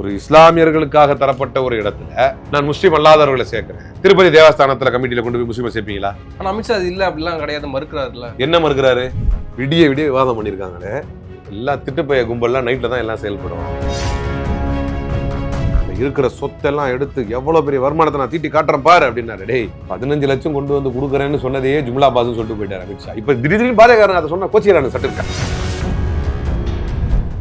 ஒரு இஸ்லாமியர்களுக்காக தரப்பட்ட ஒரு இடத்துல நான் முஸ்லீம் அல்லாதவர்களை சேர்க்கிறேன். திருப்பதி தேவஸ்தானத்துல கமிட்டியில கொண்டு போய் முஸ்லீமை சேர்ப்பீங்களா? ஆனா அமித்ஷா அது இல்ல அப்படிலாம் கிடையாது மறுக்கிறாருல்ல என்ன மறுக்கிறாரு? விடிய விடிய விவாதம் பண்ணியிருக்காங்களே. எல்லா திட்டுப்பைய கும்பல்லாம் நைட்ல தான் எல்லாம் செயல்படும். இருக்கிற சொத்தெல்லாம் எடுத்து எவ்வளவு பெரிய வருமானத்தை நான் தீட்டி காட்டுறேன் பாரு அப்படின்னாரு. டேய் பதினஞ்சு லட்சம் கொண்டு வந்து கொடுக்குறேன்னு சொன்னதையே ஜும்லா பாஸ்னு சொல்லிட்டு போயிட்டாரு அமித்ஷா. இப்ப திடீர் திடீர்னு பாஜகக்காரன் அதை சொன்னா கோச்சிக்கிறானு சட்டு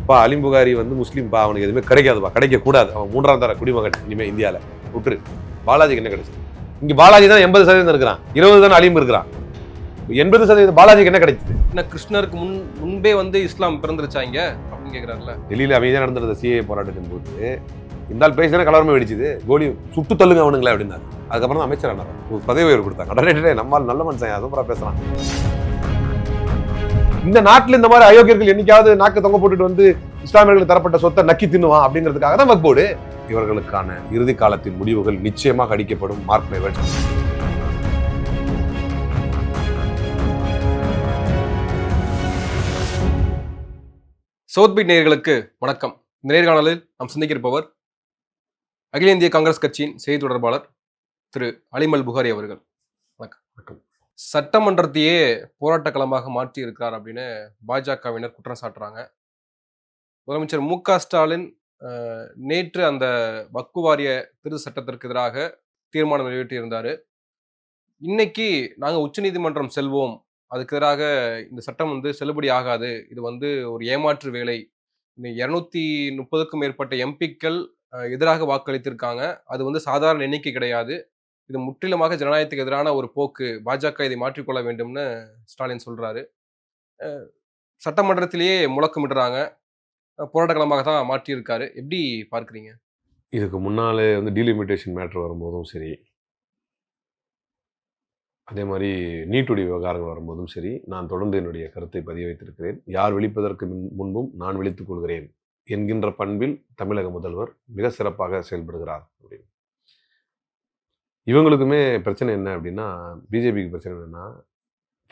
பா அலிம் புகாரி வந்து முஸ்லீம் பா அவனுக்கு எதுவுமே கிடைக்காதுப்பா. கிடைக்க கூடாது அவன் மூன்றாம் தர குடிமகன் இனிமே இந்தியால. விட்டுரு. பாலாஜிக்கு என்ன கிடைச்சது இங்க பாலாஜி தான் எண்பது சதவீதம் இருக்கிறான். இருபது தான் அலிம் இருக்கிறான். எண்பது சதவீதம் பாலாஜிக்கு என்ன கிடைச்சது? என்ன கிருஷ்ணருக்கு முன் முன்பே வந்து இஸ்லாம் பிறந்துருச்சாங்க அப்படின்னு கேக்குறாருல்ல டெல்லியில் அமைதியாக நடந்துருந்த சிஏ போராட்டத்தின் போது இந்த ஆள் பேசினா கலவரமே வெடிச்சுது. கோலி சுட்டு தள்ளுங்க அவனுங்களே அப்படின்னாரு. அதுக்கப்புறம் தான் அமைச்சர் பதவி உயர்வு கொடுத்தாங்க. உடனே டேய், நம்ம ஆள் நல்ல மனுஷன் சூப்பரா பேசுறான் இந்த நாட்டுல இந்த மாதிரி அயோக்கியர்கள் என்னைக்காவது நாக்கு தொங்க போட்டுட்டு வந்து இஸ்லாமியர்களுக்கு தரப்பட்ட சொத்தை நக்கி தின்னுவான் அப்படிங்கிறதுக்காக தான் வக்போர்டு. இவர்களுக்கான இறுதி காலத்தின் முடிவுகள் நிச்சயமாக அடிக்கப்படும் மார்க் மேவர்ட் சவுத் பீட் நேயர்களுக்கு வணக்கம். இந்த நேர்காணலில் நாம் சந்திக்கிருப்பவர் அகில இந்திய காங்கிரஸ் கட்சியின் செய்தி தொடர்பாளர் திரு அலிமல் புகாரி அவர்கள். வணக்கம். வணக்கம். சட்டமன்றத்தையே போராட்ட களமாக மாற்றி இருக்கிறார் அப்படின்னு பாஜகவினர் குற்றம் சாட்டுறாங்க. முதலமைச்சர் மு க ஸ்டாலின் நேற்று அந்த வக்கு வாரிய திருத்த சட்டத்திற்கு எதிராக தீர்மானம் நிறைவேற்றியிருந்தார். இன்னைக்கு நாங்கள் உச்சநீதிமன்றம் செல்வோம். அதுக்கு எதிராக இந்த சட்டம் வந்து செல்லுபடி ஆகாது. இது வந்து ஒரு ஏமாற்று வேலை. இரநூத்தி முப்பதுக்கும் மேற்பட்ட எம்பிக்கள் எதிராக வாக்களித்திருக்காங்க. அது வந்து சாதாரண எண்ணிக்கை கிடையாது. இது முற்றிலுமாக ஜனநாயகத்துக்கு எதிரான ஒரு போக்கு. பாஜக இதை மாற்றிக்கொள்ள வேண்டும்னு ஸ்டாலின் சொல்கிறாரு சட்டமன்றத்திலேயே முழக்கமிடுறாங்க. அஹ் தான் மாற்றியிருக்காரு. எப்படி பார்க்குறீங்க? இதுக்கு முன்னாலே வந்து டீலிமிட்டேஷன் மேட்ரு வரும்போதும் சரி அதே மாதிரி நீட்டுடைய விவகாரங்கள் வரும்போதும் சரி நான் தொடர்ந்து என்னுடைய கருத்தை பதிய வைத்திருக்கிறேன் யார் விழிப்பதற்கு முன்- முன்பும் நான் விழித்துக் கொள்கிறேன் என்கின்ற பண்பில் தமிழக முதல்வர் மிக சிறப்பாக செயல்படுகிறார் அப்படின்னு. இவங்களுக்குமே பிரச்சனை என்ன அப்படின்னா பிஜேபிக்கு பிரச்சனை என்னென்னா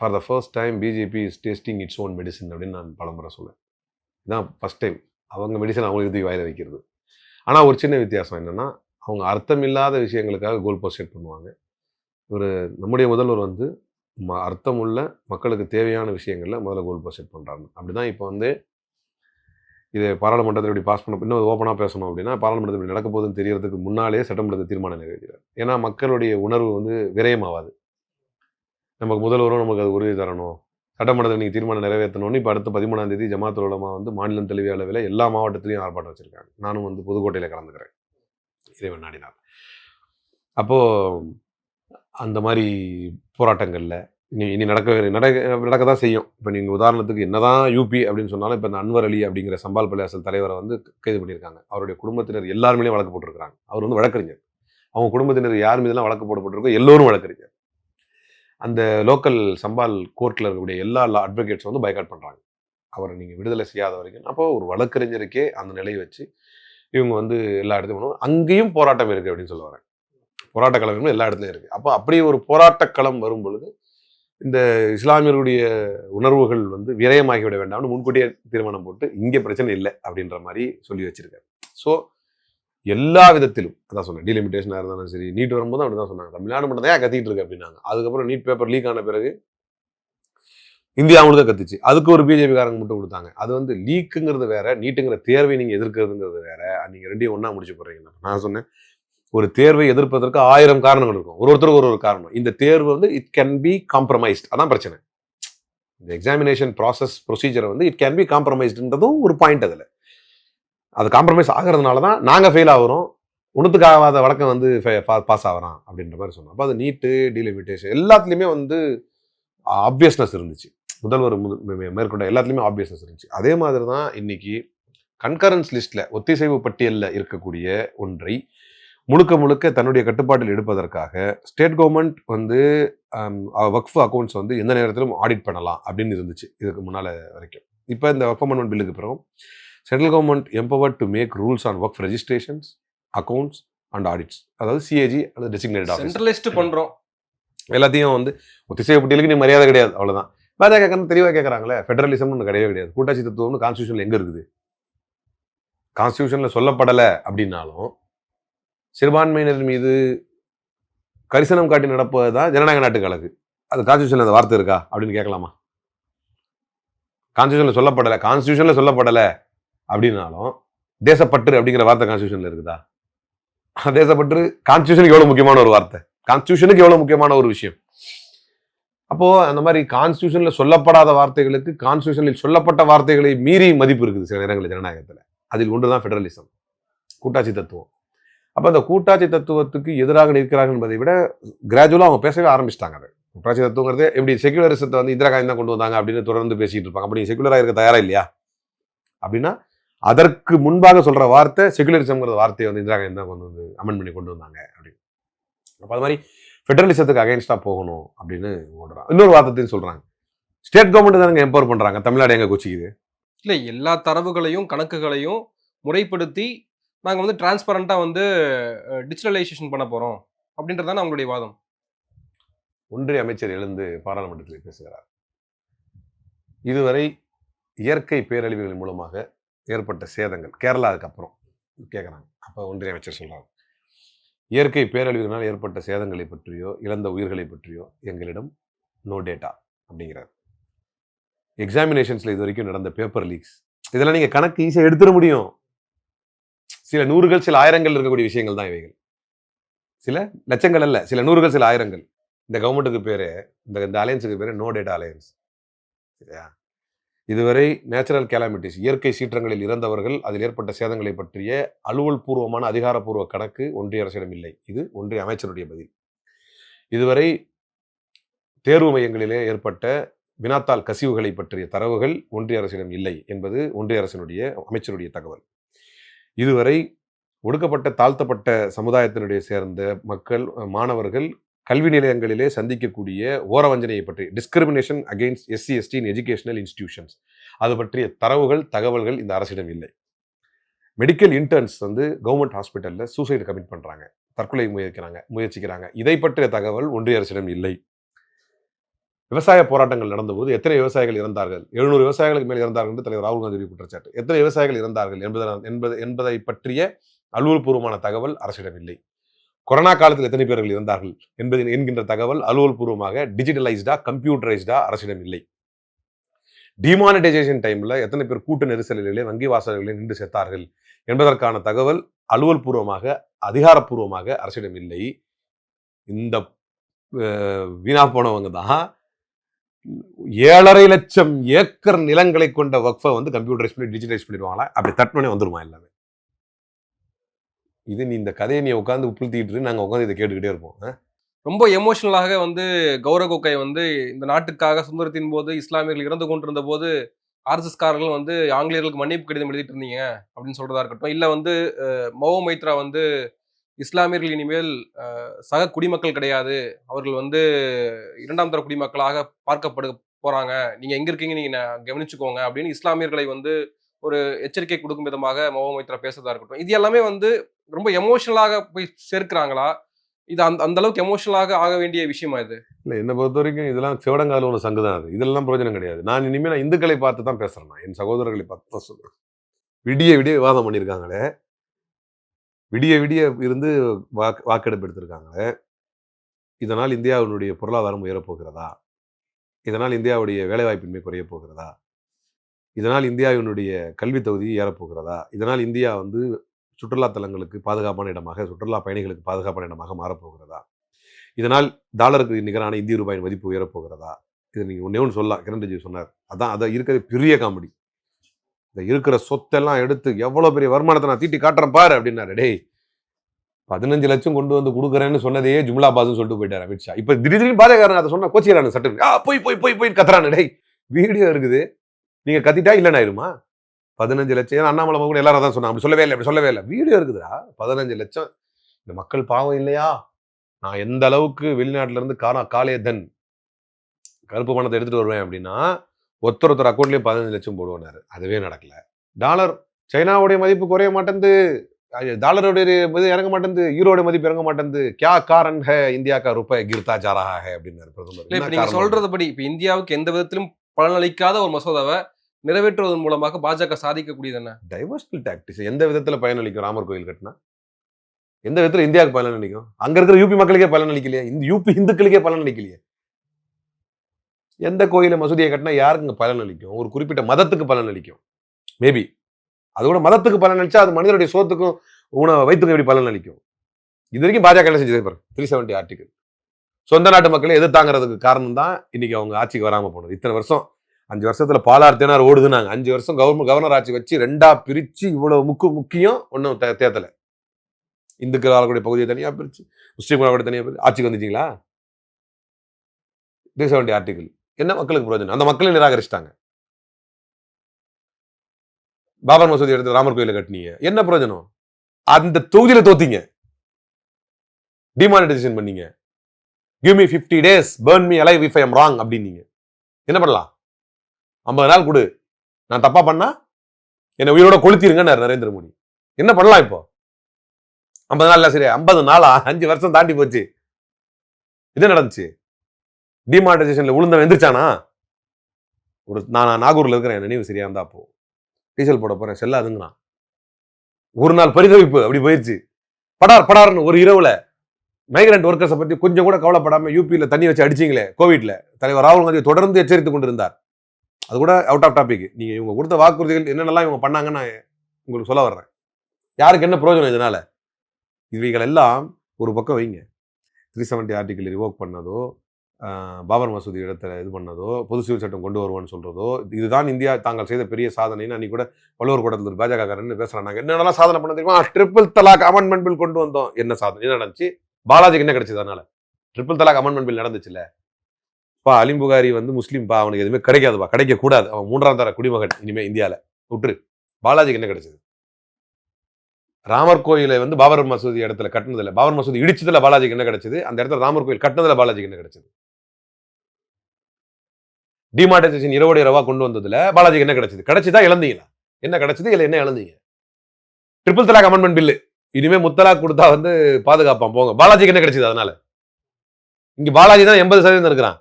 for the first time BJP is tasting its own medicine அப்படின்னு நான் பலமுறை சொல்லுவேன் இதான் ஃபர்ஸ்ட் டைம் அவங்க மெடிசன் அவங்களுக்கு தூக்கி வாயில் வைக்கிறது? ஆனால் ஒரு சின்ன வித்தியாசம் என்னென்னா அவங்க அர்த்தம் இல்லாத விஷயங்களுக்காக கோல் போஸ்ட் செட் பண்ணுவாங்க. ஒரு நம்முடைய முதல்வர் வந்து ம அர்த்தமுள்ள மக்களுக்கு தேவையான விஷயங்களில் முதல்ல கோல் போஸ்ட் செட் பண்ணுறாங்க அப்படி தான் இப்போ வந்து இது பாராளுமன்றத்தில் இப்படி பாஸ் பண்ண இன்னும் ஓப்பனாக பேசணும் அப்படின்னா பாராளுமன்றத்தில் இப்படி நடக்க போகுதுன்னு தெரியறதுக்கு முன்னாலே சட்டமன்றத்தை தீர்மானம் நிறைவேற்றார் ஏன்னா மக்களுடைய உணர்வு வந்து விரயமாகாது. நமக்கு முதல்வரும் நமக்கு அது உறுதி தரணும். சட்டமன்றத்தில் நீங்கள் தீர்மானம் நிறைவேற்றணும்னு இப்போ அடுத்த பதிமூணாம் தேதி ஜமாத்துல் உலமா வந்து மாநிலம் தெளிவிய அளவில் எல்லா மாவட்டத்திலையும் ஆர்ப்பாட்டம் வச்சிருக்காங்க. நானும் வந்து புதுக்கோட்டையில் கலந்துக்கிறேன். இறைவன் நாடினார். அப்போது அந்த மாதிரி போராட்டங்களில் இனி இனி நடக்க நடக்க நடக்க தான் செய்யும். இப்போ நீங்கள் உதாரணத்துக்கு என்னதான் யூபி அப்படின்னு சொன்னாலும் இப்போ இந்த அன்வர் அலி அப்படிங்கிற சம்பால் பள்ளியாசல் தலைவரை வந்து கைது பண்ணியிருக்காங்க. அவருடைய குடும்பத்தினர் எல்லாருமே வழக்கு போட்டிருக்கிறாங்க. அவர் வந்து வழக்கறிஞர். அவங்க குடும்பத்தினர் யார் மீதெல்லாம் வழக்கு போடப்பட்டிருக்கோ எல்லோரும் வழக்கறிஞர். அந்த லோக்கல் சம்பால் கோர்ட்டில் இருக்கக்கூடிய எல்லா அட்வொகேட்ஸ் வந்து பயக்காட் பண்ணுறாங்க அவரை நீங்கள் விடுதலை செய்யாத வரைக்கும். அப்போ ஒரு வழக்கறிஞருக்கே அந்த நிலையை வச்சு இவங்க வந்து எல்லா இடத்துலையும் பண்ணுவாங்க அங்கேயும் போராட்டம் இருக்குது அப்படின்னு சொல்ல வரேன். போராட்ட களம் எல்லா இடத்துலையும் இருக்குது அப்போ அப்படி ஒரு போராட்டக்களம் வரும் பொழுது இந்த இஸ்லாமியர்களுடைய உணர்வுகள் வந்து விரயமாகி விட வேண்டாம்னு முன்கூட்டியே தீர்மானம் போட்டு இங்கே பிரச்சனை இல்லை அப்படின்ற மாதிரி சொல்லி வச்சிருக்காரு. ஸோ எல்லா விதத்திலும் அதான் சொன்னேன் டிலிமிட்டேஷனாக இருந்தாலும் சரி நீட் வரும்போது அப்படி தான் சொன்னாங்க. தமிழ்நாடு மட்டும் தான் ஏன் இருக்கு அப்படின்னாங்க. அதுக்கப்புறம் நீட் பேப்பர் லீக் ஆன பிறகு இந்தியா தான் கத்துச்சு. அதுக்கு ஒரு பிஜேபி காரங்க மட்டும் கொடுத்தாங்க. அது வந்து லீக்குங்கிறது வேற நீட்டுங்கிற தேர்வை நீங்கள் எதிர்க்கிறதுங்கிறது வேற நீங்கள் ரெண்டையும் ஒன்றா முடிச்சு போடுறீங்க. நான் சொன்னேன் ஒரு தேர்வை எதிர்ப்பதற்கு ஆயிரம் காரணங்கள் இருக்கும். ஒரு ஒருத்தருக்கு ஒரு ஒரு காரணம். இந்த தேர்வு வந்து இட் கேன் பி காம்ப்ரமைஸ்ட் அதான் பிரச்சனை. இந்த எக்ஸாமினேஷன் ப்ராசஸ் ப்ரொசீஜரை வந்து இட் கேன் பி காம்ப்ரமைஸ்டுன்றதும் ஒரு பாயிண்ட் அதில். அது காம்ப்ரமைஸ் ஆகிறதுனால தான் நாங்கள் ஃபெயில் ஆகிறோம். ஒன்றுத்துக்கு ஆகாத வழக்கம் வந்து பாஸ் ஆகிறான் அப்படின்ற மாதிரி சொன்னோம். அப்போ அது நீட்டு டீலிமிட்டேஷன் எல்லாத்துலேயுமே வந்து ஆப்வியஸ்னஸ் இருந்துச்சு. முதல்வர் மேற்கொண்ட எல்லாத்துலேயுமே ஆப்வியஸ்னஸ் இருந்துச்சு. அதே மாதிரி தான் இன்னைக்கு கன்கரன்ஸ் லிஸ்ட்டில் ஒத்திசைவு பட்டியலில் இருக்கக்கூடிய ஒன்றை முழுக்க முழுக்க தன்னுடைய கட்டுப்பாட்டில் எடுப்பதற்காக ஸ்டேட் கவர்மெண்ட் வந்து வக்ஃப் அக்கௌண்ட்ஸ் வந்து எந்த நேரத்திலும் ஆடிட் பண்ணலாம் அப்படின்னு இருந்துச்சு இதுக்கு முன்னால் வரைக்கும். இப்போ இந்த வக்ஃப் அமெண்ட்மெண்ட் பில்லுக்கு பிறகும் central government empower to make rules on Waqf registrations accounts and audits அதாவது சிஏஜி அல்லது டெசிக்னேட் சென்ட்ரலிஸ்ட் பண்றோம். எல்லாத்தையும் வந்து ஒத்திசைவு பட்டியலுக்கு நீ மரியாதை கிடையாது அவ்வளவுதான். பாஜக தெளிவாக கேட்குறாங்களே. ஃபெடரலிசம்னு ஒன்று கிடையவே கிடையாது. கூட்டாட்சி தத்துவம்னு கான்ஸ்டியூஷனில் எங்கே இருக்குது? கான்ஸ்டியூஷன்ல சொல்லப்படலை அப்படின்னாலும் சிறுபான்மையினர் மீது கரிசனம் காட்டி நடப்பது தான் ஜனநாயக நாட்டுக்கு அழகு. அது கான்ஸ்டியூஷன்ல அந்த வார்த்தை இருக்கா? அப்படின்னு கேட்கலாமா? கான்ஸ்டியூஷனில் சொல்லப்படலை. கான்ஸ்டியூஷன்ல சொல்லப்படலை அப்படின்னாலும் தேசப்பற்று அப்படிங்கிற வார்த்தை கான்ஸ்டியூஷனில் இருக்குதா? தேசப்பற்று கான்ஸ்டியூஷனுக்கு எவ்வளோ முக்கியமான ஒரு வார்த்தை? கான்ஸ்டியூஷனுக்கு எவ்வளோ முக்கியமான ஒரு விஷயம்? அப்போது அந்த மாதிரி கான்ஸ்டியூஷனில் சொல்லப்படாத வார்த்தைகளுக்கு கான்ஸ்டியூஷனில் சொல்லப்பட்ட வார்த்தைகளை மீறி மதிப்பு இருக்குது சில நேரங்களில் ஜனநாயகத்தில். அதில் ஒன்றுதான் ஃபெடரலிசம் கூட்டாட்சி தத்துவம். அப்போ அந்த கூட்டாட்சி தத்துவத்துக்கு எதிராக நிற்கிறார்கள் என்பதை விட கிராஜுவலாக அவங்க பேசவே ஆரம்பிச்சிட்டாங்க அது. கூட்டாட்சி தத்துவங்கிறது எப்படி செகுலரிசத்தை வந்து இந்திரா காந்தி தான் கொண்டு வந்தாங்க அப்படின்னு தொடர்ந்து பேசிகிட்டு இருப்பாங்க. அப்படி செகுலராக இருக்க தயாரா இல்லையா? அப்படின்னா அதற்கு முன்பாக சொல்கிற வார்த்தை செகுலரிசம்ங்கிற வார்த்தையை வந்து இந்திரா காந்தி தான் கொண்டு வந்து அமெண்ட் பண்ணி கொண்டு வந்தாங்க அப்படின்னு. அப்போ அது மாதிரி ஃபெடரலிசத்துக்கு அகைன்ஸ்டாக போகணும் அப்படின்னு சொல்கிறாங்க இன்னொரு வார்த்தையும் சொல்கிறாங்க ஸ்டேட் கவர்மெண்ட் தானே எம்பவர் பண்ணுறாங்க தமிழ்நாடு எங்கே கொச்சிக்குது? இல்லை எல்லா தரவுகளையும் கணக்குகளையும் முறைப்படுத்தி நாங்கள் வந்து டிரான்ஸ்பரண்ட்டாக வந்து டிஜிட்டலைசேஷன் பண்ண போகிறோம் அப்படின்றதுதானே அவங்களுடைய வாதம். ஒன்றிய அமைச்சர் எழுந்து பாராளுமன்றத்தில் பேசுகிறார். இதுவரை இயற்கை பேரழிவுகளின் மூலமாக ஏற்பட்ட சேதங்கள் கேரளாவுக்கு அப்புறம் கேட்குறாங்க அப்போ ஒன்றிய அமைச்சர் சொல்கிறார் இயற்கை பேரழிவுகளால் ஏற்பட்ட சேதங்களை பற்றியோ இழந்த உயிர்களை பற்றியோ எங்களிடம் நோ டேட்டா அப்படிங்கிறார். எக்ஸாமினேஷன்ஸில் இது வரைக்கும் நடந்த பேப்பர் லீக்ஸ் இதெல்லாம் நீங்கள் கணக்கு ஈஸியாக எடுத்துட முடியும். சில நூறுகள் சில ஆயிரங்கள் இருக்கக்கூடிய விஷயங்கள் தான் இவைகள். சில லட்சங்கள் அல்ல சில நூறுகள் சில ஆயிரங்கள். இந்த கவர்மெண்ட்டுக்கு பேர் இந்த இந்த அலையன்ஸுக்கு பேர் நோ டேட்டா அலையன்ஸ் சரியா? இதுவரை நேச்சுரல் கேலாமிட்டிஸ் இயற்கை சீற்றங்களில் இறந்தவர்கள் அதில் ஏற்பட்ட சேதங்களை பற்றிய அலுவல் பூர்வமான அதிகாரப்பூர்வ கணக்கு ஒன்றிய அரசிடம் இல்லை. இது ஒன்றிய அமைச்சருடைய பதில். இதுவரை தேர்வு மையங்களிலே ஏற்பட்ட வினாத்தாள் கசிவுகளை பற்றிய தரவுகள் ஒன்றிய அரசிடம் இல்லை என்பது ஒன்றிய அரசினுடைய அமைச்சருடைய தகவல். இதுவரை ஒடுக்கப்பட்ட தாழ்த்தப்பட்ட சமுதாயத்தினுடைய சேர்ந்த மக்கள் மாணவர்கள் கல்வி நிலையங்களிலே சந்திக்கக்கூடிய ஓரவஞ்சனையை பற்றி discrimination against SC ST in educational institutions அது பற்றிய தரவுகள் தகவல்கள் இந்த அரசிடம் இல்லை. மெடிக்கல் இன்டர்ன்ஸ் வந்து கவர்மெண்ட் ஹாஸ்பிட்டலில் சூசைடு கமிட் பண்ணுறாங்க தற்கொலை முயற்சிக்கிறாங்க முயற்சிக்கிறாங்க. இதை பற்றிய தகவல் ஒன்றிய அரசிடம் இல்லை. விவசாய போராட்டங்கள் நடந்தபோது எத்தனை விவசாயிகள் இறந்தார்கள்? எழுநூறு விவசாயிகளுக்கு மேல் இறந்தார்கள் என்று தலைவர் ராகுல் காந்தி குற்றச்சாட்டு. எத்தனை விவசாயிகள் இறந்தார்கள் என்பதை என்பது என்பதை பற்றிய அலுவல்பூர்வமான தகவல் அரசிடம் இல்லை. கொரோனா காலத்தில் எத்தனை பேர்கள் இருந்தார்கள் என்பது என்கின்ற தகவல் அலுவல்பூர்வமாக டிஜிட்டலைஸ்டா கம்ப்யூட்டரைஸ்டா அரசிடம் இல்லை. டிமானிட்டைசேஷன் டைமில் எத்தனை பேர் கூட்ட நெரிசலிலே வங்கி வாசல்களில் நின்று செத்தார்கள் என்பதற்கான தகவல் அலுவல்பூர்வமாக அதிகாரப்பூர்வமாக அரசிடம் இல்லை. இந்த வீணா போனவங்க தான் ஏழரை லட்சம் ஏக்கர் நிலங்களை கொண்ட வக்ஃபை வந்து கம்ப்யூட்டரைஸ் பண்ணி டிஜிட்டலைஸ் பண்ணிடுவாங்களா? அப்படி தட்டுனே வந்துருமா எல்லாமே? இது நீ இந்த கதையை நீ உட்காந்து புழுத்திட்டு நாங்கள் உட்காந்து இதை கேட்டுக்கிட்டே இருப்போம். ரொம்ப எமோஷனலாக வந்து கௌரவ கோகை வந்து இந்த நாட்டுக்காக சுதந்திரத்தின் போது இஸ்லாமியர்கள் இறந்து கொண்டிருந்த போது ஆர்எஸ்எஸ்காரர்கள் வந்து ஆங்கிலேயர்களுக்கு மன்னிப்பு கடிதம் எழுதிட்டு இருந்தீங்க அப்படின்னு சொல்றதா இருக்கட்டும். இல்லை வந்து மௌ மைத்ரா வந்து இஸ்லாமியர்கள் இனிமேல் சக குடிமக்கள் கிடையாது. அவர்கள் வந்து இரண்டாம் தர குடிமக்களாக பார்க்கப்படு போறாங்க. நீங்க எங்க இருக்கீங்க? நீங்க கவனிச்சுக்கோங்க அப்படின்னு இஸ்லாமியர்களை வந்து ஒரு எச்சரிக்கை கொடுக்கும் விதமாக மவோ மைத்ரா பேசுறதா இருக்கட்டும். இது எல்லாமே வந்து ரொம்ப எமோஷனலாக போய் சேர்க்கிறாங்களா? இது அந்த அந்த அளவுக்கு எமோஷனலாக ஆக வேண்டிய விஷயமா இது? இல்லை என்னை பொறுத்த வரைக்கும் இதெல்லாம் சிவடங்கால ஒரு சங்கு தான் அது. இதெல்லாம் பிரயோஜனம் கிடையாது. நான் இனிமேல் நான் இந்துக்களை பார்த்து தான் பேசுறேன் நான். என் சகோதரர்களை பார்த்து தான் சொல்றேன். விடிய விடிய விவாதம் பண்ணியிருக்காங்களே. விடிய விடிய இருந்து வாக்கு வாக்கெடுப்பு எடுத்திருக்காங்க இதனால் இந்தியாவினுடைய பொருளாதாரம் உயரப்போகிறதா? இதனால் இந்தியாவுடைய வேலைவாய்ப்பின்மை குறைய போகிறதா இதனால் இந்தியாவினுடைய கல்வி தகுதி ஏறப்போகிறதா? இதனால் இந்தியா வந்து சுற்றுலா தலங்களுக்கு பாதுகாப்பான இடமாக சுற்றுலா பயணிகளுக்கு பாதுகாப்பான இடமாக மாறப்போகிறதா? இதனால் டாலருக்கு நிகரான இந்திய ரூபாயின் மதிப்பு உயரப்போகிறதா? இது நீங்கள் ஒன்றே ஒன்று சொல்லலாம். கிரண் ரிஜிவ் சொன்னார். அதான் அதை இருக்கிறது பெரிய காமெடி. இந்த இருக்கிற சொத்தெல்லாம் எடுத்து எவ்வளோ பெரிய வருமானத்தை நான் தீட்டி காட்டுறேன் பாரு அப்படின்னாரு. டேய் பதினஞ்சு லட்சம் கொண்டு வந்து கொடுக்குறேன்னு சொன்னதையே ஜும்லா பாதுன்னு சொல்லிட்டு போயிட்டார் அமித்ஷா இப்போ திடீர்னு பாஜகாரன் அதை சொன்ன கோச்சிக்கிறானு சட்டம் ஆ போய் போய் போய் போய் கத்துறானு டேய் வீடியோ இருக்குது. நீங்கள் கத்திட்டா இல்லைன்னு ஆயிருமா? பதினஞ்சு லட்சம். ஏன்னா அண்ணாமலை கூட எல்லாரும் தான் சொன்னாங்க. அப்படி சொல்லவே இல்லை அப்படி சொல்லவே இல்லை. வீடியோ இருக்குதுடா. பதினஞ்சு லட்சம். இந்த மக்கள் பாவம் இல்லையா? நான் எந்த அளவுக்கு வெளிநாட்டிலேருந்து இருந்து காரா காலேதன் கருப்பு பணத்தை எடுத்துகிட்டு வருவேன் அப்படின்னா ஒருத்தர் ஒருத்தர் அக்கௌண்ட்லயும் பதினஞ்சு லட்சம் போடுவாரு அதுவே நடக்கல. டாலர் சைனாவுடைய மதிப்பு குறைய மாட்டேங்குது டாலருடைய இது இறங்க மாட்டேங்குது ஈரோட மதிப்பு இறங்க மாட்டேங்குது கியா காரன் ஹே இந்தியா கா ரூபாய் கிர்தா ஜாரா ஹே இல்ல இப்ப நீங்க பிரதமர் சொல்றதுபடி இப்ப இந்தியாவுக்கு எந்த விதத்திலும் பலனளிக்காத ஒரு மசோதாவை நிறைவேற்றுவதன் மூலமாக பாஜக சாதிக்கக்கூடியது என்ன? டைவர்ஷனல் டாக்டிக்ஸ் எந்த விதத்துல பயனளிக்கும்? ராமர் கோயில் கட்டினா? எந்த விதத்துல இந்தியாவுக்கு பலன் அளிக்கும் அங்க இருக்கிற யூபி மக்களுக்கே பலன் அளிக்கலையே இந்த யூபி இந்துக்களுக்கே பலன் அளிக்கலையே எந்த கோயிலில் மசூதியை கட்டினா யாருக்குங்க பலன் அளிக்கும்? ஒரு குறிப்பிட்ட மதத்துக்கு பலன் அளிக்கும். மேபி அதோட மதத்துக்கு பலன் அளிச்சா அது மனிதனுடைய சோத்துக்கும் உணவு வயிற்றுக்கும் எப்படி பலன் அளிக்கும்? இது வரைக்கும் பாஜக என்ன செஞ்சது பாரு? த்ரீ செவன்டி ஆர்டிகல் சொந்த நாட்டு மக்களை எதிர்த்தாங்கிறதுக்கு காரணம் தான் இன்னைக்கு அவங்க ஆட்சிக்கு வராமல் போனது. இத்தனை வருஷம் அஞ்சு வருஷத்துல பாலார் தேனார் ஓடுதுனாங்க அஞ்சு வருஷம் கவர்மெண்ட் கவர்னர் ஆட்சி வச்சு ரெண்டா பிரிச்சு இவ்வளவு முக்கு முக்கியம் ஒன்றும் தேர்தல இந்துக்கள் ஆளக்கூடிய பகுதியை தனியாக பிரிச்சு முஸ்லீம் ஆளக்கூடிய தனியாக பிரிச்சு ஆட்சிக்கு வந்துச்சிங்களா த்ரீ செவன்டி ஆர்டிகல் என்ன மக்களுக்கு பிரயோஜனம்? அந்த மக்களை நிராகரிச்சிட்டாங்க. பாபர் மசூதி எடுத்து ராமர் கோயில கட்டினீங்க. என்ன பிரயோஜனம்? அந்த தொகுதியில தோத்தீங்க. டிமானிட்டைசேஷன் பண்ணீங்க. Give me fifty days burn me alive if I am wrong அப்படின்னீங்க. என்ன பண்ணலாம்? ஐம்பது நாள் கொடு. நான் தப்பா பண்ணா என்னை உயிரோட கொளுத்திருங்கன்னாரு நரேந்திர மோடி. என்ன பண்ணலாம் இப்போ? ஐம்பது நாள்ல சரி ஐம்பது நாளா? அஞ்சு வருஷம் தாண்டி போச்சு. இது நடந்துச்சு? டிமானிட்டைசேஷன்ல உளுந்த எந்திரிச்சானா? ஒரு நான் நாகூர்ல இருக்கிறேன் நினைவு சரியா இருந்தா அப்போ டீசல் போட போறேன் செல்லாதுங்கண்ணா ஒரு நாள் பரிதவிப்பு அப்படி போயிடுச்சு படார் படார்னு ஒரு இரவுல மைக்ரண்ட் ஒர்க்கர்ஸை பத்தி கொஞ்சம் கூட கவலைப்படாம யூபியில தண்ணி வச்சு அடிச்சீங்களே கோவிட்ல தலைவர் ராகுல் காந்தி தொடர்ந்து எச்சரித்துக் கொண்டிருந்தார். அது கூட அவுட் ஆஃப் டாபிக் நீங்க இவங்க கொடுத்த வாக்குறுதிகள் என்னென்னலாம் இவங்க பண்ணாங்கன்னு நான் உங்களுக்கு சொல்ல வர்றேன். யாருக்கு என்ன பிரயோஜனம் இதனால? இவைகளெல்லாம் ஒரு பக்கம் வைங்க. த்ரீ செவன்டி ஆர்டிக்கல் ரிவோக் பண்ணதோ பாபர் மசூதி இடத்துல இது பண்ணதோ பொது சிவில் சட்டம் கொண்டு வருவோம்னு சொல்றதோ இதுதான் இந்தியா தாங்கள் செய்த பெரிய சாதனைன்னு அன்னைக்கு கூட வள்ளுவர் கூடத்தில் ஒரு பாஜக காரன் பேசுறாங்க. என்னென்னலாம் சாதனை பண்ண தெரியுமா? ட்ரிபிள் தலாக் அமெண்ட்மெண்ட் பில் கொண்டு வந்தோம். என்ன சாதனை? என்ன நடந்துச்சு? பாலாஜிக்கு என்ன கிடைச்சது அதனால? ட்ரிபிள் தலாக் அமெண்ட்மெண்ட் பில் நடந்துச்சுல்ல? பா அலிம்புகாரி வந்து முஸ்லீம்ப்பா அவனுக்கு எதுவுமே கிடைக்காதுப்பா. கிடைக்க கூடாது அவன் மூன்றாம் தர குடிமகன். இனிமே இந்தியால. விட்டுரு பாலாஜிக்கு என்ன கிடைச்சது? ராமர் கோயிலை வந்து பாபர் மசூதி இடத்துல கட்டினதில்ல. பாபர் மசூதி இடிச்சதுல பாலாஜிக்கு என்ன கிடைச்சது? அந்த இடத்துல ராமர் கோயில் கட்டினதில் பாலாஜிக்கு என்ன கிடைச்சது? டிமானிட்டைசேஷன் இருபது இரவா கொண்டு வந்ததுல பாலாஜிக்கு என்ன கிடைச்சது? கிடைச்சதா இழந்தீங்களா? என்ன கிடைச்சது இல்லை என்ன இழந்தீங்க? ட்ரிபிள் தலாக் அமெண்ட்மெண்ட் பில்லு இனிமே முத்தலாக் கொடுத்தா வந்து பாதுகாப்பான் போங்க. பாலாஜிக்கு என்ன கிடைச்சது அதனால? இங்க பாலாஜி தான் எண்பது சதவீதம் இருக்கிறான்.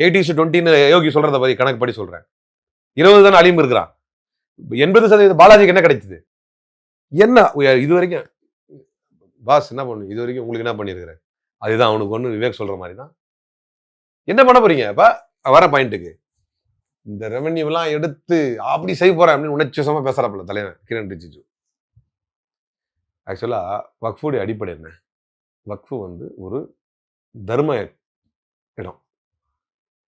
எயிட்டி டு டுவெண்ட்டின்னு யோகி சொல்றத பத்தி கணக்கு படி சொல்றேன். இருபது தானே அழிம்பு இருக்கிறான். எண்பது சதவீதம் பாலாஜிக்கு என்ன கிடைச்சது? என்ன இது வரைக்கும் பாஸ் என்ன பண்ணு இது வரைக்கும் உங்களுக்கு என்ன பண்ணியிருக்கிறேன் அதுதான் அவனுக்கு ஒன்று விவேக் சொல்ற மாதிரி தான். என்ன பண்ண போறீங்க? அப்ப வர பாயிண்ட்டுக்கு இந்த ரெவன்யூலாம் எடுத்து அப்படி செய்ய போகிறேன் அப்படின்னு உணர்ச்சிசமா பேசுகிறாப்புல தலைவன் கிரண் ரிஜிஜு. ஆக்சுவலாக வக்ஃபுடைய அடிப்படை என்ன? வக்ஃபு வந்து ஒரு தர்ம இடம்.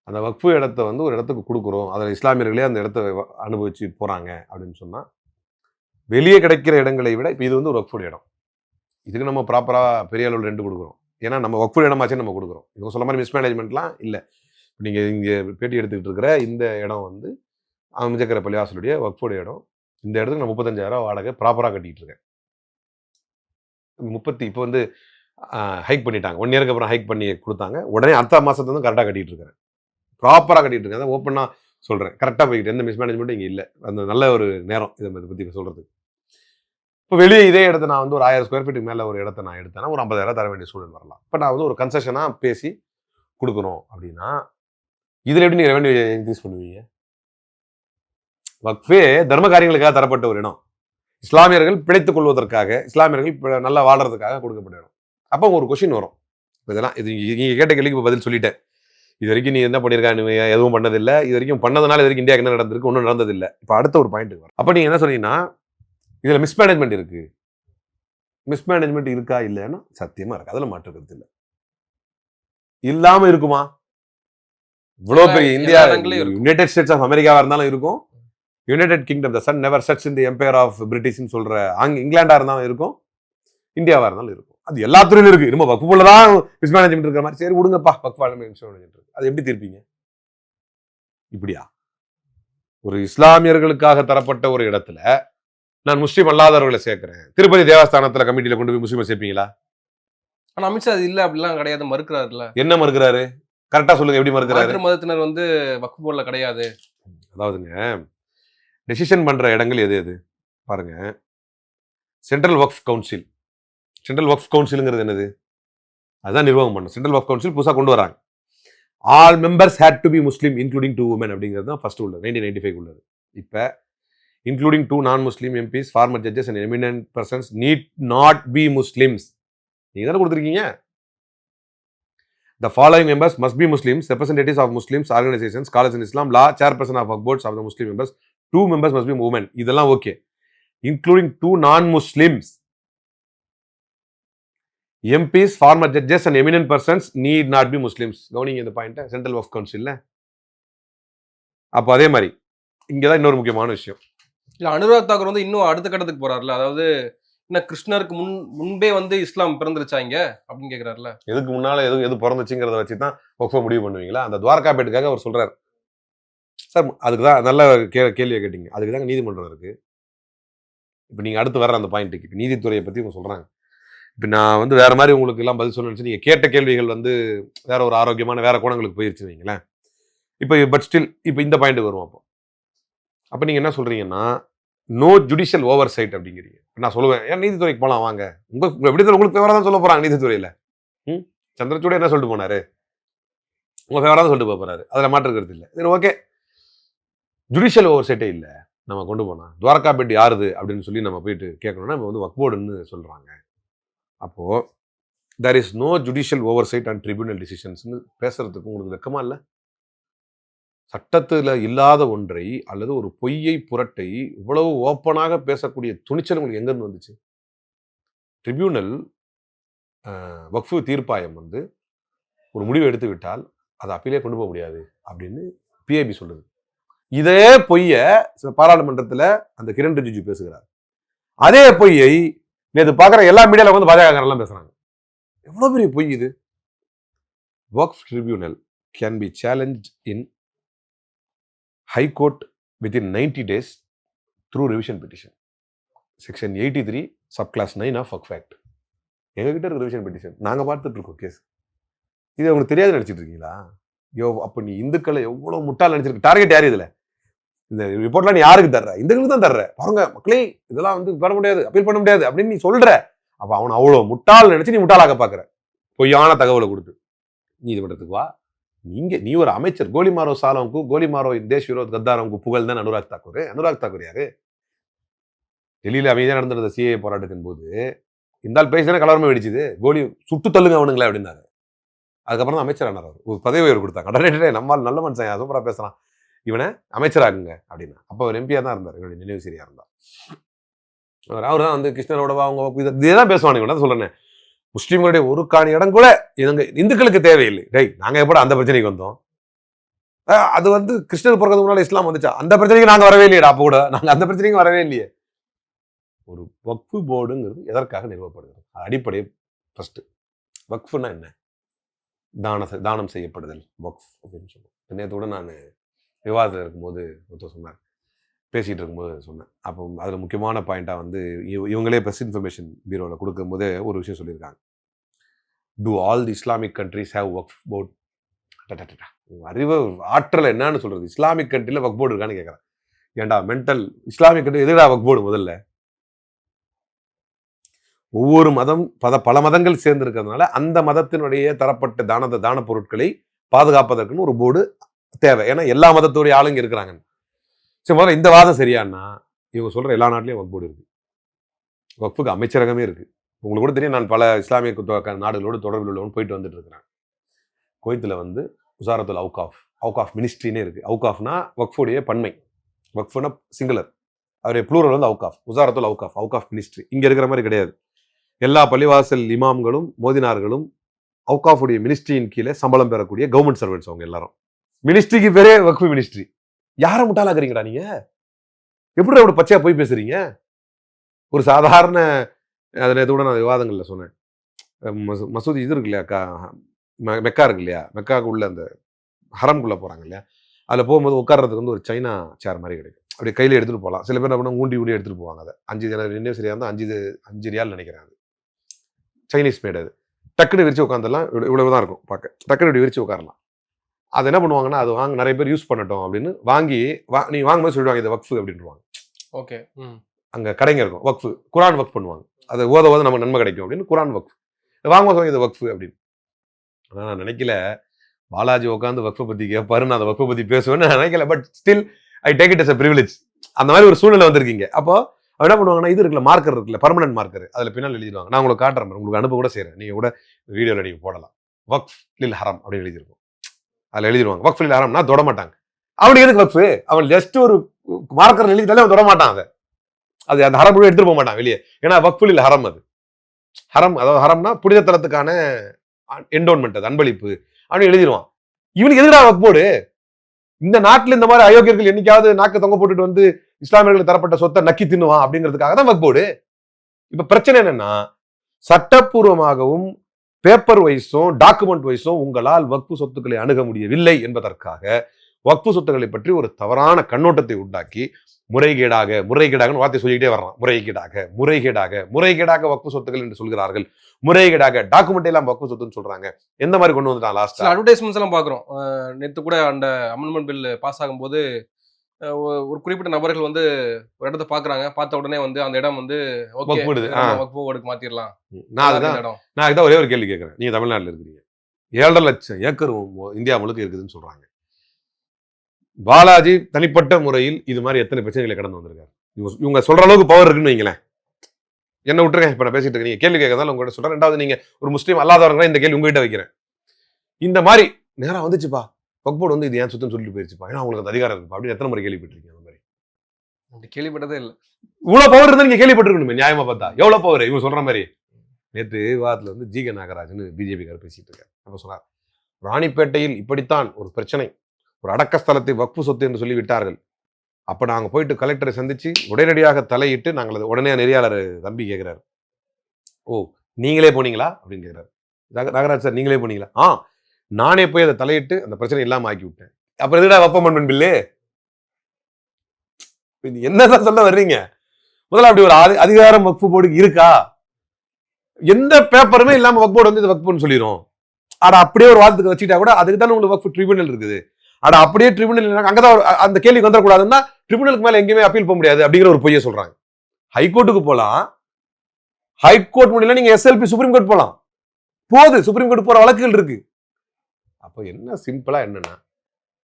அந்த வக்ஃபு இடத்த வந்து ஒரு இடத்துக்கு கொடுக்குறோம். அதில் இஸ்லாமியர்களே அந்த இடத்த அனுபவிச்சு போகிறாங்க அப்படின்னு சொன்னால் வெளியே கிடைக்கிற இடங்களை விட இப்போ இது வந்து ஒரு வக்ஃபுடைய இடம். இதுக்கு நம்ம ப்ராப்பராக பெரிய அளவில் ரெண்டு கொடுக்குறோம். ஏன்னா நம்ம வக்ஃபுடைய இடமாச்சே நம்ம கொடுக்குறோம். இவங்க சொல்ல மாதிரி மிஸ்மேனேஜ்மெண்ட்லாம் இல்லை. நீங்கள் இங்கே பேட்டி எடுத்துக்கிட்டு இருக்கிற இந்த இடம் வந்து அமைச்சக்கரை பள்ளிவாசலுடைய வக்ஃபோடைய இடம். இந்த இடத்துக்கு நான் முப்பத்தஞ்சாயிரம் வாடகை ப்ராப்பராக கட்டிகிட்டு இருக்கேன். முப்பத்தி இப்போ வந்து ஹைக் பண்ணிட்டாங்க. ஒன் இயருக்கு அப்புறம் ஹைக் பண்ணி கொடுத்தாங்க. உடனே அடுத்த மாதத்துல இருந்து கரெக்டாக கட்டிகிட்டு இருக்கிறேன் ப்ராப்பராக கட்டிகிட்டு இருக்கேன். அதை ஓப்பனாக சொல்கிறேன் கரெக்டாக போய்கிட்டு எந்த மிஸ்மேனேஜ்மெண்ட்டும் இங்கே இல்லை. அந்த நல்ல ஒரு நேரம் இதை பற்றி சொல்கிறதுக்கு இப்போ வெளியே இதே இடத்த நான் வந்து ஒரு ஆயிரம் ஸ்கொயர் ஃபீட்டுக்கு மேலே ஒரு இடத்த நான் எடுத்தேன்னா ஒரு ஐம்பதாயிரம் தர வேண்டிய சூழல் வரலாம். இப்போ நான் வந்து ஒரு கன்செஷனாக பேசி கொடுக்குறோம் அப்படின்னா இதில் எப்படி நீங்கள் ரெவன்யூ இன்க்ரீஸ் பண்ணுவீங்க? வக்ஃபே தர்ம காரியங்களுக்காக தரப்பட்ட ஒரு இடம். இஸ்லாமியர்கள் பிழைத்துக் கொள்வதற்காக இஸ்லாமியர்கள் இப்போ நல்லா வாழ்றதுக்காக கொடுக்கப்பட்ட இடம். அப்போ ஒரு கொஷின் வரும். இதெல்லாம் இது நீங்கள் கேட்ட கேள்விக்கு இப்போ பதில் சொல்லிட்டேன். இது வரைக்கும் நீ என்ன பண்ணியிருக்கா நீ எதுவும் பண்ணதில்லை. இது வரைக்கும் பண்ணதுனால இது வரைக்கும் இந்தியா என்ன நடந்திருக்கு ஒன்றும் நடந்ததில்லை. இப்போ அடுத்த ஒரு பாயிண்ட் வரும். அப்போ நீங்கள் என்ன சொன்னீங்கன்னா இதில் மிஸ்மேனேஜ்மெண்ட் இருக்குது மிஸ்மேனேஜ்மெண்ட் இருக்கா இல்லைன்னா சத்தியமாக இருக்குது அதில் மாற்று கருத்து இல்லை. இல்லாமல் இருக்குமா? இவ்வளோ பெரிய இந்தியா. யுனைடெட் ஸ்டேட்ஸ் ஆஃப் அமெரிக்காவா இருந்தாலும் இருக்கும். United Kingdom the sun never sets in the empire of பிரிட்டிஷ்னு சொல்ற அங்க இங்கிலாண்டா இருந்தாலும் இருக்கும். இந்தியாவா இருந்தாலும் இருக்கும். அது எல்லா துறையிலும் இருக்கு. நம்ம வக்குப்புல தான் மிஸ்மேனேஜ்மெண்ட் இருக்கிற மாதிரி. சரி விடுங்கப்பா. வக்குவால மிஸ்மேனேஜ்மெண்ட் இருக்கு. அது எப்படி தீர்ப்பீங்க? இப்படியா? ஒரு இஸ்லாமியர்களுக்காக தரப்பட்ட ஒரு இடத்துல நான் முஸ்லீம் அல்லாதவர்களை சேர்க்கிறேன். திருப்பதி தேவஸ்தானத்துல கமிட்டியில கொண்டு போய் முஸ்லீமை சேர்ப்பீங்களா? ஆனா அமித்ஷா அது இல்ல அப்படிலாம் கிடையாது. மறுக்கிறாருல்ல. என்ன மறுக்கிறாரு? கரெக்டா சொல்லுங்க எப்படி மறுக்கிறாரு? மதத்தினர் வந்து வக்ஃபு போர்டுல கிடையாது. அதாவதுங்க டெசிஷன் பண்ற இடங்கள் எது எது? பாருங்க central works council central works கவுன்சிலுங்கிறது என்னது? அதுதான் நிர்வாகம் பண்ணும் சென்ட்ரல் ஒர்க் கவுன்சில் புதுசாக கொண்டு வராங்க. All members had to be Muslim including two women அப்படிங்கிறது தான் ஃபர்ஸ்ட் உள்ளது நைன்டீன் நைன்டி ஃபைவ் உள்ளது. இப்போ including two non Muslim MPs former judges and eminent persons need not be Muslims நீங்கள் தானே கொடுத்துருக்கீங்க? The following members must be Muslims representatives of Muslims organisations college in Islam law chairperson of boards of the Muslim members two members must be women இதெல்லாம் okay including two non Muslims MPs former judges and eminent persons need not be Muslims கவனிங்க இந்த பாயிண்ட்டை central work கவுன்சிலில் அப்போ அதே மாதிரி இங்கே தான் இன்னொரு முக்கியமான விஷயம். இல்லை அனுராக் தாக்கூர் வந்து இன்னும் அடுத்த கட்டத்துக்கு போகிறார்ல அதாவது என்ன கிருஷ்ணருக்கு முன் முன்பே வந்து இஸ்லாம் பிறந்துருச்சாங்க அப்படின்னு கேட்கிறாருல எதுக்கு முன்னால எது எது பிறந்துச்சுங்கிறத வச்சு தான் ஒக்ஃபை முடிவு பண்ணுவீங்களா? அந்த துவாரகாபேட்டுக்காக அவர் சொல்றாரு. சார் அதுக்கு தான் நல்ல கே கேள்வியை கேட்டீங்க. அதுக்கு தாங்க நீதிமன்றம் இருக்கு. இப்போ நீங்கள் அடுத்து வர்ற அந்த பாயிண்ட்டுக்கு இப்போ நீதித்துறையை பற்றி இவங்க சொல்கிறாங்க இப்போ நான் வந்து வேறு மாதிரி உங்களுக்கு எல்லாம் பதில் சொல்லணும்னு நீங்கள் கேட்ட கேள்விகள் வந்து வேற ஒரு ஆரோக்கியமான வேற கோணங்களுக்கு போயிருச்சு வைங்களேன். இப்போ பட் ஸ்டில் இப்போ இந்த பாயிண்ட்டுக்கு வருவோம் அப்போ. அப்போ நீங்கள் என்ன சொல்கிறீங்கன்னா நோ ஜுடிஷியல் ஓவர் சைட் அப்படிங்கிறீங்க நான் சொல்லுவேன் ஏன் நீதித்துறைக்கு போகலாம் வாங்க. உங்க உங்க எப்படி உங்களுக்கு விவரம் தான் சொல்ல போறாங்க நீதித்துறையில். ம். சந்திரசூட என்ன சொல்லிட்டு போனாரு? உங்க ஃபேவரா தான் சொல்லிட்டு போறாரு. அதில் மாற்றுக்கிறது இல்லை. சரி ஓகே ஜுடிஷியல் ஓவர் செட்டே இல்லை. நம்ம கொண்டு போனா. துவாரகா பெட் யாருது? அப்படின்னு சொல்லி நம்ம போயிட்டு கேட்கணும்னா நம்ம வந்து வக்போர்டுன்னு சொல்றாங்க. அப்போ there is no judicial oversight and tribunal டிசிஷன்ஸ்னு பேசுறதுக்கு உங்களுக்கு வெக்கமா இல்லை? சட்டத்தில் இல்லாத ஒன்றை அல்லது ஒரு பொய்யை புரட்டை இவ்வளவு ஓப்பனாக பேசக்கூடிய துணிச்சல் உங்களுக்கு எங்கேருந்து வந்துச்சு? ட்ரிபியூனல் வக்ஃபு தீர்ப்பாயம் வந்து ஒரு முடிவு எடுத்து விட்டால் அதை அப்பீலே கொண்டு போக முடியாது அப்படின்னு பிஏபி சொல்லுது. இதே பொய்யை பாராளுமன்றத்தில் அந்த கிரண் ரிஜிஜு பேசுகிறார். அதே பொய்யை நேற்று பார்க்குற எல்லா மீடியாவில் வந்து பாஜகக்காரெல்லாம் பேசுகிறாங்க எவ்வளோ பெரிய பொய் இது? Waqf tribunal can be challenge in high court within ninety days through revision petition section eighty three sub clause nine of fuck fact எங்ககிட்ட இருக்க ரிவிஷன் பெட்டிஷன் நாங்கள் பார்த்துட்டு இருக்கோம் கேஸ் இது உங்களுக்கு தெரியாது நினச்சிட்டு இருக்கீங்களா யோ அப்போ நீ இந்துக்களை எவ்வளோ முட்டாள் நினச்சிருக்கு டார்கெட் யார் இதில்? இந்த ரிப்போர்ட்லாம் நீ யாருக்கு தர்ற? இந்துக்களுக்கு தான் தர்ற. பாருங்க மக்களே இதெல்லாம் வந்து பண்ண முடியாது அப்பீல் பண்ண முடியாது அப்படின்னு நீ சொல்கிற அப்போ அவனை அவ்வளோ முட்டாள் நினச்சி நீ முட்டாளாக்க பார்க்குற பொய்யான தகவலை கொடுத்து. நீதிமன்றத்துக்கு வா. நீங்க நீ ஒரு அமைச்சர். கோலிமாரோ சாலம்க்கு கோலிமாரோ தேஷ் விரோத் கத்தாரம்க்கு புகழ் தான் அனுராக் தாக்கூர். அனுராக் தாக்கூர் யாரு? டெல்லியில அமைதியாக நடந்திருந்த சிஏ போராட்டத்தின் போது இந்த ஆள் பேசினா கலவரமே வெடிச்சுது. கோலி சுட்டு தள்ளுங்க அவனுங்களே அப்படின்னாரு. அதுக்கப்புறம் தான் அமைச்சர் ஆனார் ஒரு பதவி உயர்வு கொடுத்தாங்க. உடனே நம்மால் நல்ல மனுஷன் சூப்பராக பேசலாம் இவனை அமைச்சராகுங்க அப்படின்னா. அப்போ அவர் எம்பியாக தான் இருந்தார். இவனுடைய நினைவு சரியா இருந்தா அவர் அவர் தான் வந்து கிருஷ்ணரோட அவங்க இதை பேசுவானுங்க. தான் சொல்கிறேன் முஸ்லீம்களுடைய ஒரு காணி இடம் கூட இதுங்க இந்துக்களுக்கு தேவையில்லை. டேய் நாங்கள் எப்படி அந்த பிரச்சனைக்கு வந்தோம்? அது வந்து கிருஷ்ணர் பிறக்கிறதுக்கு முன்னால இஸ்லாம் வந்துச்சா? அந்த பிரச்சனைக்கு நாங்கள் வரவே இல்லையடா அப்போ கூட. நாங்கள் அந்த பிரச்சனைக்கு வரவே இல்லையே. ஒரு வக்ஃபு போர்டுங்கிறது எதற்காக நிறுவப்படுகிறது? அது அடிப்படை ஃபஸ்ட்டு வக்ஃபுனா என்ன? தான தானம் செய்யப்படுதல். வக்ஃப் அப்படின்னு சொல்லுவோம். நேற்று கூட நான் விவாதத்தில் இருக்கும்போது ஒருத்தர் சொன்னார். பேசிகிட்டு இருக்கும்போது சொன்னேன். அப்போ அதில் முக்கியமான பாயிண்ட்டாக வந்து இவ- இவங்களே ப்ரெஸ் இன்ஃபர்மேஷன் பீரோவில் கொடுக்கும்போதே ஒரு விஷயம் சொல்லியிருக்காங்க. To all the Islamic countries have work board அறிவு ஆற்றல் என்னன்னு சொல்கிறது இஸ்லாமிக் கண்ட்ரியில் ஒர்க் போர்டு இருக்கான்னு கேட்குறேன். ஏன்டா மென்டல் இஸ்லாமிக் கண்ட்ரி எதுடா ஒர்க் போர்டு முதல்ல? ஒவ்வொரு மதம் பத பல மதங்கள் சேர்ந்திருக்கிறதுனால அந்த மதத்தினுடைய தரப்பட்ட தான தான பொருட்களை பாதுகாப்பதற்குன்னு ஒரு போர்டு தேவை. ஏன்னா எல்லா மதத்துடைய ஆளுங்க இருக்கிறாங்க சரி முதல்ல இந்த வாதம் சரியானா இவங்க சொல்கிற எல்லா நாட்டிலையும் வக்ஃப் போர்டு இருக்குது வக்ஃபுக்கு அமைச்சரகமே இருக்குது உங்களுக்கு கூட தெரியும் நான் பல இஸ்லாமிய நாடுகளோடு தொடர்பில் உள்ளவன் போயிட்டு வந்துட்டு இருக்கிறேன். குவைத்தில் வந்து உசாரத்துல் அவுகாஃப் அவுகாஃப் மினிஸ்ட்ரினே இருக்குது அவுகாஃப்னா வக்ஃபுடைய பன்மை. வக்ஃபுனா சிங்குலர். அவருடைய ப்ளூரல் வந்து அவுகாஃப் உசாரத்துல் அவுகாஃப் அவுகாஃப் மினிஸ்ட்ரி. இங்கே இருக்கிற மாதிரி கிடையாது. எல்லா பள்ளிவாசல் இமாம்களும் மோதினார்களும் அவுகாஃபுடைய மினிஸ்ட்ரியின் கீழே சம்பளம் பெறக்கூடிய கவர்மெண்ட் சர்வெண்ட்ஸ் அவங்க எல்லாரும். மினிஸ்ட்ரிக்கு பேரே வக்ஃபு மினிஸ்ட்ரி. யாரை முட்டாளாக்குறீங்களா நீங்க? எப்படி அப்படி பச்சையா போய் பேசுறீங்க? ஒரு சாதாரண அதில் நேற்று கூட நான் விவாதங்களில் சொன்னேன். மசூ- மசூதி இது இருக்கு இல்லையா கா மெ- மெக்கா இருக்கு இல்லையா மெக்காவுக்கு உள்ள அந்த ஹரம்குள்ளே போகிறாங்க இல்லையா அதில் போகும்போது உட்கார்றதுக்கு வந்து ஒரு சைனா சேர் மாதிரி கிடைக்கும். அப்படியே கையில் எடுத்துகிட்டு போகலாம் சில பேர் என்ன பண்ணுவாங்க ஊண்டி ஊண்டி எடுத்துகிட்டு போவாங்க அதை. அஞ்சு எனக்கு நினைவு சரியாக இருந்தால் அஞ்சு அஞ்சு ரியால் நினைக்கிறேன் அது. சைனீஸ் மேடு அது. டக்குன்னு விரிச்சு உட்காந்துலாம் இவ்வளவு தான் இருக்கும் பார்க்க. டக்குன்னு இப்படி விரிச்சு உட்காரலாம். அது என்ன பண்ணுவாங்கன்னா அது வாங்க நிறைய பேர் யூஸ் பண்ணட்டும் அப்படின்னு வாங்கி வா நீ வாங்கும்போது சொல்லிடுவாங்க இது வக்ஃபு அப்படின்ட்டுருவாங்க ஓகே. அங்கே கடைங்க இருக்கும் வக்ஃபு. குரான் வக்ஃப் பண்ணுவாங்க. அது ஓத ஓத நமக்கு நன்மை கிடைக்கும் அப்படின்னு குரான் வக்ஃப். வாங்கும்போது இது வக்ஃபு அப்படின்னு. ஆனால் நான் நினைக்கல. பாலாஜி உட்காந்து வக்ஃபை பற்றி கேட்பாரு நான் அந்த வக்ஃபை பற்றி பேசுவேன்னு நான் நினைக்கல. But still I take it as a privilege. அந்த மாதிரி ஒரு சூழ்நிலை வந்திருக்கீங்க. அப்போ அவ என்ன பண்ணுவாங்கன்னா இது இருக்குல்ல மார்க்கர் இருக்குல்ல பர்மனன்ட் மார்க்கர் அதுல பின்னால் எழுதிடுவாங்க. நான் உங்களுக்கு காட்டுறேன் உங்களுக்கு அனுப்ப கூட செய்றேன். நீங்க கூட வீடியோல நீங்க போடலாம். வக்ஃப் லில் ஹரம் அப்படின்னு எழுதிருக்கும் அதுல எழுதிடுவாங்க வக்ஃபில் ஆரம்னா ஹரம்னா தொட மாட்டாங்க. அவனுக்கு எதுக்கு வக்ஃபு? அவன் ஜஸ்ட் ஒரு மார்க்கர் எழுதிட்டாலே அவன் தொட மாட்டான் அதை அது அந்த ஹரம் கூட எடுத்துட்டு போக மாட்டான் வெளியே. ஏன்னா வக்ஃபுலில் ஹரம் அது. ஹரம் அதாவது ஹரம்னா புனித தளத்துக்கான என்டோன்மெண்ட் அது அன்பளிப்பு. அப்படின்னு எழுதிடுவான் இவனுக்கு எதுக்குடா வக்போடு இந்த நாட்டில் இந்த மாதிரி அயோக்கியர்கள் என்னைக்காவது நாக்கு தொங்க போட்டுட்டு வந்து இஸ்லாமியர்கள் தரப்பட்ட சொத்தை நக்கி தின்னுவான் அப்படிங்கிறதுக்காக தான் வக்போடு இப்ப பிரச்சனை என்னன்னா சட்டப்பூர்வமாகவும் பேப்பர் வைஸும் டாக்குமெண்ட் வைஸும் உங்களால் வக்பு சொத்துக்களை அணுக முடியவில்லை என்பதற்காக வக்பு சொத்துக்களை பற்றி ஒரு தவறான கண்ணோட்டத்தை உண்டாக்கி முறைகேடாக முறைகேடாக வார்த்தை சொல்லிக்கிட்டே வர்றான். முறைகேடாக முறைகேடாக முறைகேடாக வக்பு சொத்துக்கள் என்று சொல்கிறார்கள். முறைகேடாக டாக்குமெண்ட் எல்லாம் வக்பு சொத்துன்னு சொல்றாங்க. எந்த மாதிரி கொண்டு வந்துட்டான் லாஸ்ட்? அட்வர்டைஸ்மெண்ட்ஸ் எல்லாம் பாக்குறோம் நேற்று கூட அந்த அமெண்ட்மெண்ட் பில் பாஸ் ஆகும்போது ஒரு குறிப்பிட்ட நபர்கள் வந்து ஒரு இடத்த பாக்குறாங்க. பார்த்த உடனே வந்து அந்த இடம் வந்து. வக்ஃபோர்டுக்கு மாத்திரலாம். நான் அதுதான் நான் இதான் ஒரே ஒரு கேள்வி கேட்குறேன் நீங்க தமிழ்நாட்டில் இருக்கிறீங்க. ஏழரை லட்சம் ஏக்கர் இந்தியா முழுக்க இருக்குதுன்னு சொல்றாங்க. பாலாஜி தனிப்பட்ட முறையில் இது மாதிரி எத்தனை பிரச்சனைகளை கடந்து வந்திருக்காரு? இவங்க- சொல்ற அளவுக்கு பவர் இருக்குன்னு வைங்களேன். என்ன விட்டுருங்க. இப்ப நான் பேசிட்டு இருக்கேன். நீங்க கேள்வி கேட்கறதால உங்ககிட்ட சொல்றேன். ரெண்டாவது நீங்க ஒரு முஸ்லீம் அல்லாதவங்க இந்த கேள்வி உங்ககிட்ட வைக்கிறேன். இந்த மாதிரி நேரம் வந்துச்சுப்பா. பக்போர்டு வந்து இது ஏன் சுத்தம் சொல்லிட்டு போயிருச்சுப்பா. ஏன்னா அவங்களுக்கு அதிகாரம் இருக்குப்பா. அப்படின்னு எத்தனை முறை கேள்விப்பட்டிருக்கீங்க அந்த மாதிரி? அப்படி கேள்விப்பட்டதே இல்ல. இவ்வளவு பவர் இருந்தா நீங்க கேள்விப்பட்டிருக்கணுமே நியாயமா பார்த்தா. எவ்வளவு பவர் இவங்க சொல்ற மாதிரி. நேற்று விவாதத்துல வந்து ஜி கே நாகராஜன் பிஜேபிக்காரர் பேசிட்டு இருக்காரு. அப்ப சொன்னார் ராணிப்பேட்டையில் இப்படித்தான் ஒரு பிரச்சனை. ஒரு அடக்கஸ்தலத்தை வக்ஃபு சொத்து என்று சொல்லி விட்டார்கள். அப்ப நாங்க போயிட்டு கலெக்டரை சந்திச்சு உடனடியாக தலையிட்டு நாங்கள் அது உடனே நெறியாளர் தம்பி கேட்கிறாரு ஓ நீங்களே போனீங்களா? அப்படின்னு கேட்கிறாரு நாக- நாகராஜ் சார் நீங்களே போனீங்களா? ஆ நானே போய் அதை தலையிட்டு அந்த பிரச்சனை இல்லாமல் ஆக்கி விட்டேன் அப்புறம் எதுடா வப்பமன்மன் பில்லு? என்னதான் சொல்ல வர்றீங்க? முதல்ல அப்படி ஒரு அதிகாரம் வக்ஃபு போர்டுக்கு இருக்கா? எந்த பேப்பருமே இல்லாமல் வக்ஃப் போர்டு வந்து இது வக்ஃபுன்னு சொல்லிடும் ஆனா அப்படியே ஒரு வாதத்துக்கு வச்சுட்டா கூட அதுக்கு தானே உங்களுக்கு வக்ஃபு ட்ரிபியூனல் இருக்குது. ஆனா அப்படியே ட்ரிபியூனல் அங்கதான் தான் அந்த கேள்விக்கு வந்துடக்கூடாதுன்னா ட்ரிபியூனலுக்கு மேல எங்கேயுமே அப்பீல் போக முடியாது அப்படிங்கிற ஒரு பொய்யை சொல்றாங்க. ஹைகோர்ட்டுக்கு போலாம். ஹைகோர்ட் முடியல நீங்க எஸ்எல்பி சுப்ரீம் கோர்ட் போலாம். போகுது. சுப்ரீம் கோர்ட் போற வழக்குகள் இருக்கு. அப்போ என்ன சிம்பிளா என்னன்னா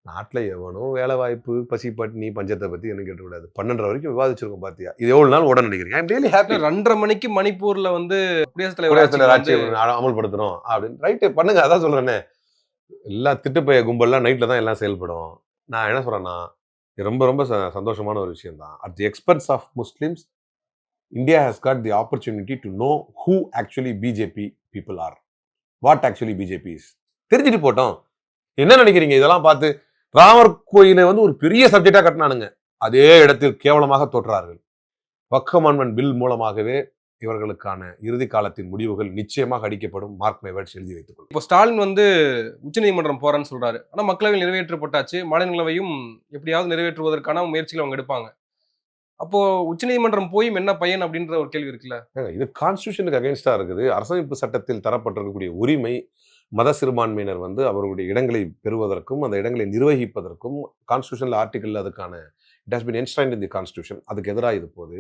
நாட்டுல எவனும் வேலை வாய்ப்பு பசி பட்டினி பஞ்சத்தை பத்தி என்ன கேட்டக்கூடாது. பன்னெண்டரை வரைக்கும் விவாதிச்சிருக்கோம் பாத்தியா? இது எவ்வளவு நாள் உடனே நினைக்கிறேன் ஐம் ரியலி ஹாப்பி ரெண்டரை மணிக்கு மணிப்பூர்ல வந்து குடியரசுத் தலைவர் குடியரசுத் ஆட்சிக்கு ஆட்சி வந்து அமல்படுத்தணும் அப்படின்னு. ரைட்டு பண்ணுங்க அதான் சொல்றேனே. எல்லா திட்டுப்பைய கும்பல்லாம் நைட்ல தான் எல்லாம் செயல்படும். நான் என்ன சொல்றேன்னா இது ரொம்ப ரொம்ப சந்தோஷமான ஒரு விஷயம் தான் at the expense of Muslims India has got the opportunity to know who actually BJP people are what actually BJP is தெரிஞ்சுட்டு போட்டோம். என்ன நினைக்கிறீங்க? இதெல்லாம் பார்த்து ராமர் கோயிலை வந்து ஒரு பெரிய சப்ஜெக்டா கட்டினானுங்க. அதே இடத்தில் கேவலமாக தோற்றார்கள். அமெண்ட்மெண்ட் பில் மூலமாகவே இவர்களுக்கான இறுதி காலத்தின் முடிவுகள் நிச்சயமாக அடிக்கப்படும் மார்க் மைவேட்ஸ் எழுதி வைத்துக் கொள்ளும் இப்போ ஸ்டாலின் வந்து உச்சநீதிமன்றம் போறேன்னு சொல்றாரு. ஆனா மக்களவையில் நிறைவேற்றப்பட்டாச்சு. மாநிலங்களவையும் எப்படியாவது நிறைவேற்றுவதற்கான முயற்சிகள் அவங்க எடுப்பாங்க. அப்போ உச்சநீதிமன்றம் போயும் என்ன பயன் அப்படின்ற ஒரு கேள்வி இருக்குல்ல? இது கான்ஸ்டியூஷனுக்கு அகைன்ஸ்டா இருக்குது. அரசமைப்பு சட்டத்தில் தரப்பட்டிருக்கக்கூடிய உரிமை மத சிறுபான்மையினர் வந்து அவர்களுடைய இடங்களை பெறுவதற்கும் அந்த இடங்களை நிர்வகிப்பதற்கும் கான்ஸ்டியூஷனில் ஆர்டிக்கல் அதுக்கான it has been enshrined in the constitution அதுக்கு எதிராக இது போகுது.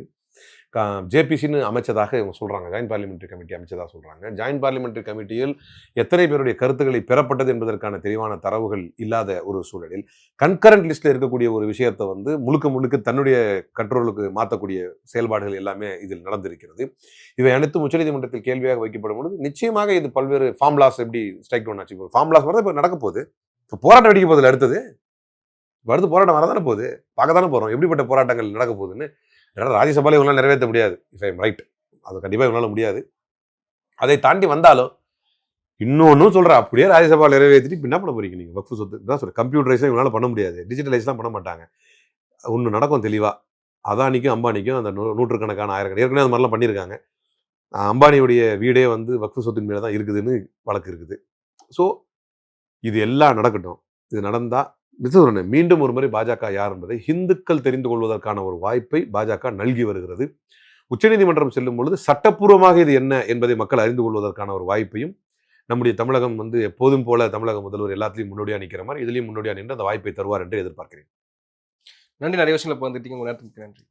ஜேபிசின்னு அமைச்சதாக இவங்க சொல்றாங்க. ஜாயின்ட் பார்லிமெண்ட்ரி கமிட்டி அமைச்சதாக சொல்றாங்க. ஜாயின்ட் பார்லிமெண்ட்ரி கமிட்டியில் எத்தனை பேருடைய கருத்துக்களை பெறப்பட்டது என்பதற்கான தெளிவான தரவுகள் இல்லாத ஒரு சூழலில் கன்கரண்ட் லிஸ்ட்ல இருக்கக்கூடிய ஒரு விஷயத்தை வந்து முழுக்க முழுக்க தன்னுடைய கண்ட்ரோலுக்கு மாற்றக்கூடிய செயல்பாடுகள் எல்லாமே இதில் நடந்திருக்கிறது. இவை அனைத்தும் உச்சநீதிமன்றத்தில் கேள்வியாக வைக்கப்படும் பொழுது நிச்சயமாக இது பல்வேறு ஃபார்ம்லாஸ் எப்படி ஸ்ட்ரைக் டவுன் ஆச்சு. ஃபார்ம்லாஸ் வரது இப்போ நடக்க போகுது. இப்போ போராட்டம் வெடிக்க போதில் அடுத்தது? வருது அடுத்து போராட்டம் வரதானே போகுது? பார்க்க தானே போகிறோம் எப்படிப்பட்ட போராட்டங்கள் நடக்க போகுதுன்னு ஏன்னா ராஜ்யசபாவில் இவங்களால் நிறைவேற்ற முடியாது. இஃப் ஐம் ரைட் அது கண்டிப்பாக இவங்களால முடியாது. அதை தாண்டி வந்தாலும் இன்னொன்றும் சொல்கிறேன் அப்படியே ராஜ்யசபால நிறைவேற்றிட்டு என்ன பண்ண போறீங்க நீங்கள் வக்ஃபு சொத்து தான் சொல்கிறேன் கம்ப்யூட்டரைஸும் இவங்களால பண்ண முடியாது. டிஜிட்டலைஸ்லாம் பண்ண மாட்டாங்க. ஒன்று நடக்கும் தெளிவாக அதானிக்கும் அம்பானிக்கும் அந்த நூ- நூற்றுக்கணக்கான ஆயிரக்கணக்கான ஏற்கனவே அந்த மாதிரிலாம் பண்ணியிருக்காங்க. அம்பானியுடைய வீடே வந்து வக்ஃபு சொத்தின் மேலே தான் இருக்குதுன்னு வழக்கு இருக்குது. ஸோ இது எல்லாம் நடக்கட்டும். இது நடந்தால் மிசோரனே மீண்டும் ஒரு முறை பாஜக யார் என்பதை ஹிந்துக்கள் தெரிந்து கொள்வதற்கான ஒரு வாய்ப்பை பாஜக நல்கி வருகிறது. உச்சநீதிமன்றம் செல்லும் பொழுது சட்டப்பூர்வமாக இது என்ன என்பதை மக்கள் அறிந்து கொள்வதற்கான ஒரு வாய்ப்பையும் நம்முடைய தமிழகம் வந்து எப்போதும் போல தமிழக முதல்வர் எல்லாத்திலையும் முன்னோடியா நிற்கிற மாதிரி இதுலேயும் முன்னோடியா நின்று அந்த வாய்ப்பை தருவார் என்று எதிர்பார்க்கிறேன். நன்றி. நிறைய விஷயங்களை பகிர்ந்துட்டீங்க உங்க நேரத்துக்கு நன்றி.